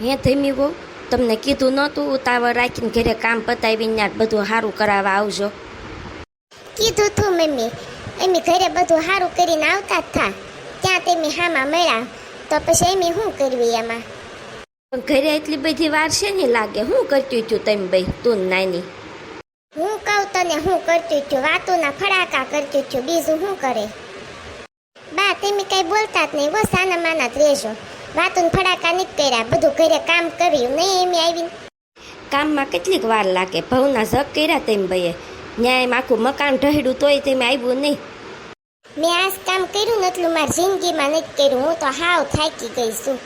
હે ધીમી બહુ તમને કીધું નહોતું ઉતાવળ રાખીને ઘરે કામ પતાવીને બધું સારું કરાવવા આવજો. કીધું તું મમ્મી. એમી ઘરે બધું સારું કરીને આવતા જ થા. ત્યાં તેમી હામાં મળ્યા. તો પછી એમી શું કરવી એમાં? પણ ઘરે એટલી બધી વાર છે ને લાગે. હું કરતી છું તમે ભાઈ તું નાની? હું કહું તને હું કરતી છું. વાતોના ફડાકા કરતી છું. બીજું શું કરે? બા તમે કઈ બોલતા જ નહીં. બસ આના માના જ રહેજો. વાતોને ફડાકા નથી કર્યા બધું ઘરે કામ કર્યું નહીં એમ આવીને. કામમાં કેટલીક વાર લાગે ભવના જગ કર્યા તેમ ભાઈએ ન્યાય એમ આખું મકાન ઢહેડું તોય તેમ આવ્યું નહીં. મેં આ કામ કર્યું ને એટલું મારી જિંદગીમાં નથી કર્યું હું તો હાવ થાકી ગઈ છું.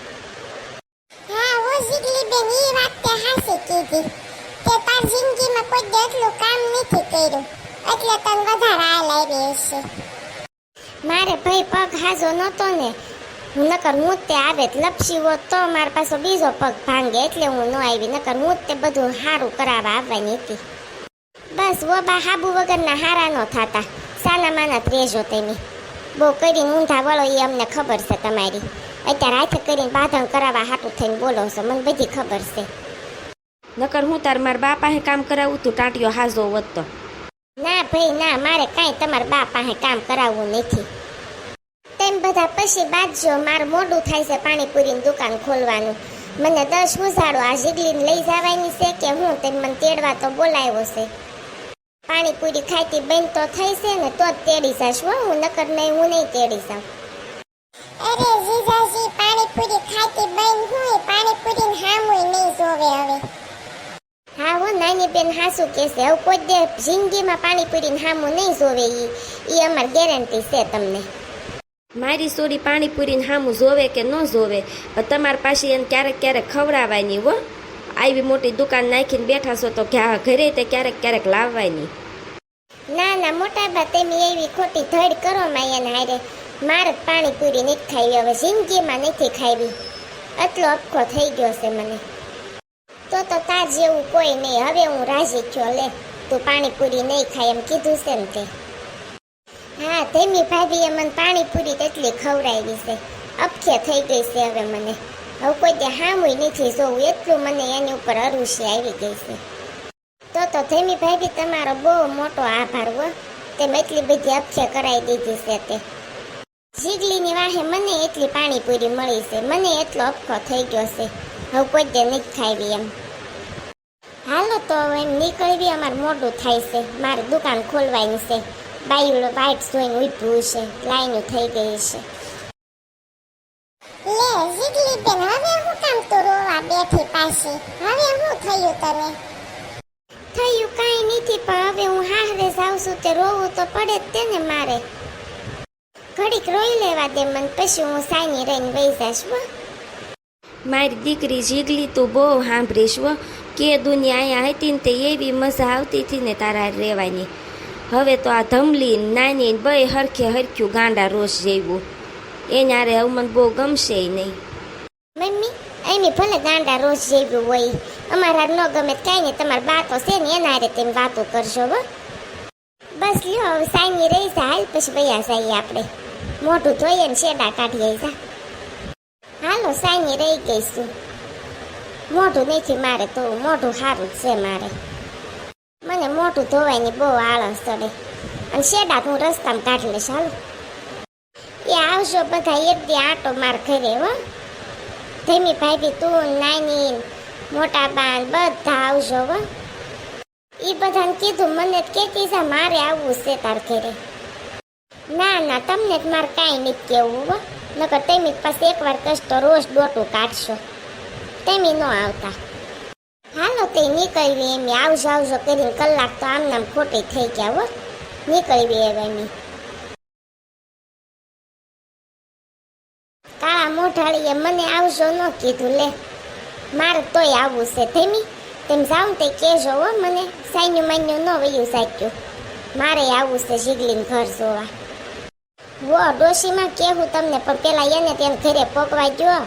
હા ઓ જીગલી બેન એ વાત તે હાસી કીધી. કે તાર જિંદગીમાં કોઈ કામ નથી કર્યું. એટલે તને વધારે આ લાવી હશે. મારે ભાઈ પગ હાજો નહોતો ને. હું નકર હું તે આવે લપસી હોત તો મારા પાછો બીજો પગ ભાંગે. એટલે હું ન આવી નકર હું તે બધું સારું કરાવવા આવવાની હતી. બસ વોબા હાબુ વગરના હારા ન થાતા. સાના માના જ રહેજો તેની. બહુ કરીને ઊંધા વળો એ અમને ખબર છે તમારી. અત્યારે હાથે કરીને બાંધણ કરાવવા હાટું થઈને બોલો છો મને બધી ખબર છે. નકર હું તાર મારા બા પાસે કામ કરાવું તું ટાંટિયો હાજો વધતો ના ભાઈ ના મારે કાંઈ તમારા બા પાસે કામ કરાવવું નથી. તેમ બધા પછી બાજજો મારું મોડું થાય છે પાણીપુરીની દુકાન ખોલવાનું. મને દસ ઉજાડો આ જીગલીને લઈ જવાની છે કે હું તેમ મને તેડવા તો બોલાવ્યો છે. પાણીપુરી ખાતી બંધ તો થઈ છે ને તો જ તેડી જાશ હો હું નકર નહીં હું નહીં તેડી જાઉં. અરે જીજાજી પાણીપુરી ખાતી બંધ હોય પાણીપુરી હામુય નહીં જોવે હવે. હા હો નાની બેન હાસુ કહેશે હવે કોઈ દે જિંદગીમાં પાણીપુરીને હામું નહીં જોવે ઈ. ઈ અમાર ગેરંટી છે તમને. મારી સોરી પાણીપુરીને હામું જોવે કે ન જોવે? તમારી પાસે એને ક્યારેક ક્યારેક ખવડાવવાની હો. આવી મોટી દુકાન નાખીને બેઠા છો તો ઘરે તે ક્યારેક ક્યારેક લાવવાની. ના ના, મોટા બા, તમે એવી ખોટી ધડ કરો માયન હારે. મારે પાણીપુરી નથી ખાવી, હવે જિંદગીમાં નથી ખાવી. એટલો અપખો થઈ ગયો છે મને. તો તો તાર જેવું કોઈ નહીં. હવે હું રાજી થયો, લે. તું પાણીપુરી નહીં ખાય એમ કીધું છે ને તે. હા ધેમી ભાભીએ મને પાણીપુરી તેટલી ખવડાવી છે. અપખે થઈ ગઈ છે હવે મને. હવે કોઈ તે હામુય નથી જોવું. એટલું મને એની ઉપર અરુષી આવી ગઈ છે. તો તો ધેમી ભાભી, તમારો બહુ મોટો આભાર હો. તેમ એટલી બધી અપખે કરાવી દીધી છે તે. જીગલીની વાહે મને એટલી પાણીપુરી મળી છે. મને એટલો અપખો થઈ ગયો છે. હવે કોઈ તે નથી ખાવી એમ. હાલો તો એમ નીકળવી અમારે મોડું થાય છે. મારે દુકાન ખોલવાની છે. બાયું વાઇટ જોઈને ઉભું છે લાઈન થઈ ગઈ છે લે જીગલી બેન હવે હું કામ તો રોવા બેઠી પાછી હવે હું થયું તને થયું કાંઈ નથી પણ હવે હું હાહરે જાઉં છું તે રોવું તો પડે જ તેને મારે ઘડીક રોઈ લેવા દે મને પછી હું સાની રહીને વહી જાશ હો મારી દીકરી જીગલી તું બહુ સાંભળીશ હો કે દુનિયા અહીંયા હતી ને તે એવી મજા આવતી હતી ને તારા રહેવાની હવે તો આ ધમલી નાની બય બે હરખે હરખ્યું ગાંડા રોસ જેવું. એને હારે અમને બહુ ગમશે નહીં. મમ્મી, એની ભલે ગાંડા રોસ જેવું હોય. અમારા ન ગમે કાંઈ નહીં, તમારા બાતો છે ને, એના હારે તેમ વાતો કરશો હો. બસ લ્યો, હવે સાઈની રહી જા, હાલ પછી ભૈયા સાઈ આપણે. મોઢું ધોઈએ ને શેડા કાઢીએ જા. હાલો સાઈની રહી ગઈશું મોઢું નથી મારે તો, મોઢું સારું છે મારે. મને મોટું ધોવાની બહુ આળસ ચડે. અને શેડા હું રસ્તામાં કાઢી લઈશ, હાલો. એ આવશો બધા, એક દી આટો માર ઘરે, હો. ધીમી ભાભી તું, નાની, મોટા બાન બધા આવજો, હો. એ બધાને કીધું, મને જ કહેતી છે, મારે આવવું છે તાર ઘરે. ના ના, તમને જ મારે કાંઈ નહીં કેવું હો. નકર તમે પાસે એકવાર કશતો રોજ ડોટું કાઢશો. તમે ન આવતા. હાલો તે નીકળવી એમ આવજો આવજો કરીને કલાક તો આમ નામ ખોટી થઈ ગયા હો. નીકળવી એમ કાળા મોઢાળીએ મને આવજો ન કીધું લે. મારે તોય આવવું છે થેમી તેમ જાઉં તે કહેજો હો મને. સાઈન્યું માન્યું ન વયું સાચ્યું મારે આવવું છે જીગલીન ઘર જોવા. વો ડોશીમાં કહેવું તમને, પણ પેલા એને તેને ઘરે પોકવા ગયો.